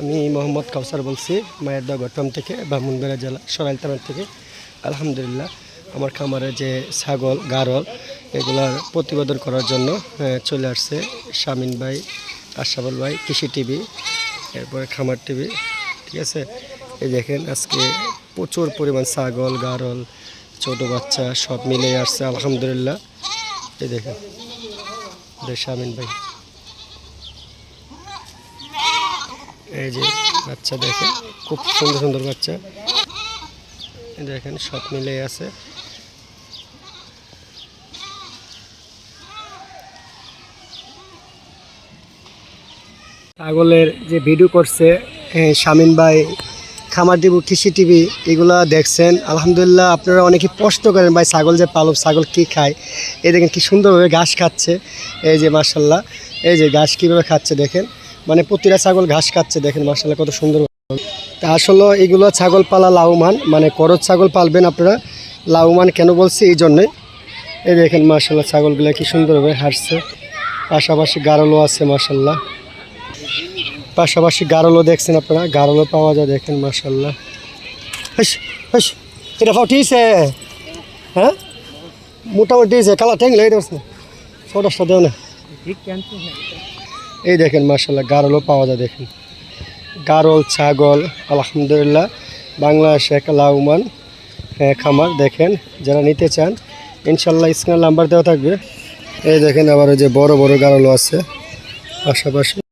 আমি মোহাম্মদ কাউসার বলছি মায়ের দা থেকে ব্রাহ্মণবাড়িয়া জেলা, সরাইল থানার থেকে। আলহামদুলিল্লাহ, আমার খামারে যে ছাগল, গারল, এগুলার প্রতিবেদন করার জন্য চলে আসছে শামিন ভাই, আশাবল ভাই, কৃষি টিভি, এরপরে খামার টিভি, ঠিক আছে? এই দেখেন, আজকে প্রচুর পরিমাণ ছাগল, গারল, ছোট বাচ্চা, সব মিলে আসছে, আলহামদুলিল্লাহ। এই দেখেন শামিন ভাই। এই যে বাচ্চা দেখেন, খুব সুন্দর সুন্দর বাচ্চা। দেখেন, সব মিলে আছে। ছাগলের যে ভিডিও করছে শামিন ভাই, খামার দিব কৃষি টিভি, এগুলা দেখছেন। আলহামদুলিল্লাহ, আপনারা অনেকে প্রশ্ন করেন, ভাই, ছাগল যে পালব ছাগল কি খায়? এই দেখেন, কি সুন্দরভাবে ঘাস খাচ্ছে। এই যে মার্শাল্লাহ এই যে ঘাস কীভাবে খাচ্ছে, দেখেন। মানে প্রতিটা ছাগল ঘাস খাচ্ছে, দেখেন মার্শাল্লাহ কত সুন্দর। তা আসলে এগুলো ছাগল পালা লাভবান মানে করজ ছাগল পালবেন আপনারা। লাভবান কেন বলছি? এই জন্যই এই দেখেন মার্শাল্লাহ ছাগলগুলো কি সুন্দরভাবে হাঁটছে। পাশাপাশি গারলও আছে মার্শাল্লাহ পাশাপাশি গারলও দেখছেন আপনারা, গারলও পাওয়া যায় দেখেন মার্শাল্লাহ এটা ফাউটিছে হ্যাঁ? মোটামুটি হয়েছে কালা ঠ্যাং লেগে না ফটোসটা দেও না। এই দেখেন মার্শাল্লাহ গারলও পাওয়া যায় দেখেন। গারল ছাগল আলহামদুলিল্লাহ বাংলাদেশে একটা লাউমান হ্যাঁ, খামার দেখেন যারা নিতে চান ইনশাল্লাহ স্ক্রিনের নাম্বার দেওয়া থাকবে। এই দেখেন আবার ওই যে বড় বড় গারলও আছে পাশাপাশি।